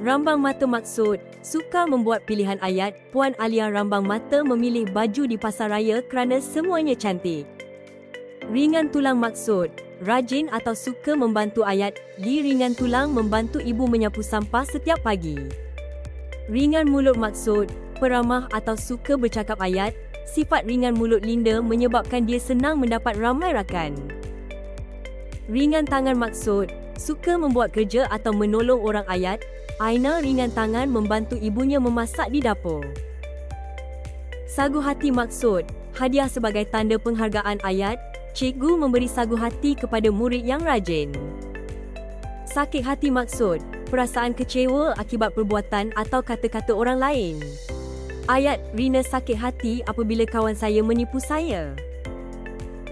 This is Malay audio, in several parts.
Rambang mata maksud, suka membuat pilihan ayat, Puan Alia rambang mata memilih baju di pasaraya kerana semuanya cantik. Ringan tulang maksud, rajin atau suka membantu ayat, Li ringan tulang membantu ibu menyapu sampah setiap pagi. Ringan mulut maksud, peramah atau suka bercakap ayat, sifat ringan mulut Linda menyebabkan dia senang mendapat ramai rakan. Ringan tangan maksud, suka membuat kerja atau menolong orang ayat, Aina ringan tangan membantu ibunya memasak di dapur. Sagu hati maksud, hadiah sebagai tanda penghargaan ayat, cikgu memberi sagu hati kepada murid yang rajin. Sakit hati maksud, perasaan kecewa akibat perbuatan atau kata-kata orang lain. Ayat, Rina sakit hati apabila kawan saya menipu saya.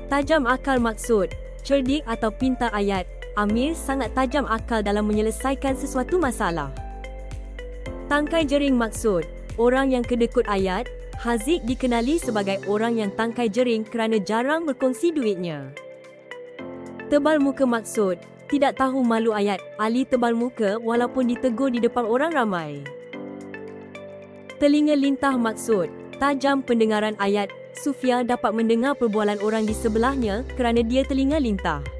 Tajam akal maksud, cerdik atau pintar ayat, Amir sangat tajam akal dalam menyelesaikan sesuatu masalah. Tangkai jering maksud, orang yang kedekut ayat, Haziq dikenali sebagai orang yang tangkai jering kerana jarang berkongsi duitnya. Tebal muka maksud, tidak tahu malu ayat, Ali tebal muka walaupun ditegur di depan orang ramai. Telinga lintah maksud, tajam pendengaran ayat, Sufia dapat mendengar perbualan orang di sebelahnya kerana dia telinga lintah.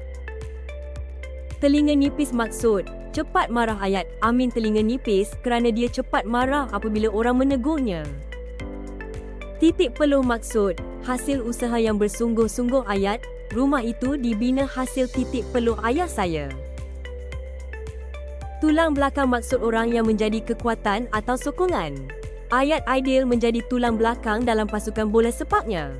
Telinga nipis maksud, cepat marah ayat, Amin telinga nipis kerana dia cepat marah apabila orang menegurnya. Titik peluh maksud, hasil usaha yang bersungguh-sungguh ayat, rumah itu dibina hasil titik peluh ayah saya. Tulang belakang maksud orang yang menjadi kekuatan atau sokongan. Ayat ideal menjadi tulang belakang dalam pasukan bola sepaknya.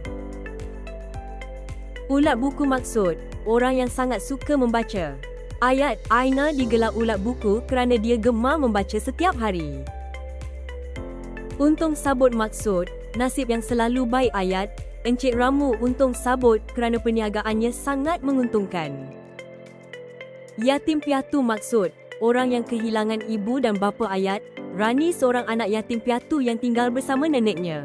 Ulat buku maksud, orang yang sangat suka membaca. Ayat Aina digelar ulat buku kerana dia gemar membaca setiap hari. Untung sabut maksud, nasib yang selalu baik ayat, Encik Ramu untung sabut kerana perniagaannya sangat menguntungkan. Yatim piatu maksud, orang yang kehilangan ibu dan bapa ayat, Rani seorang anak yatim piatu yang tinggal bersama neneknya.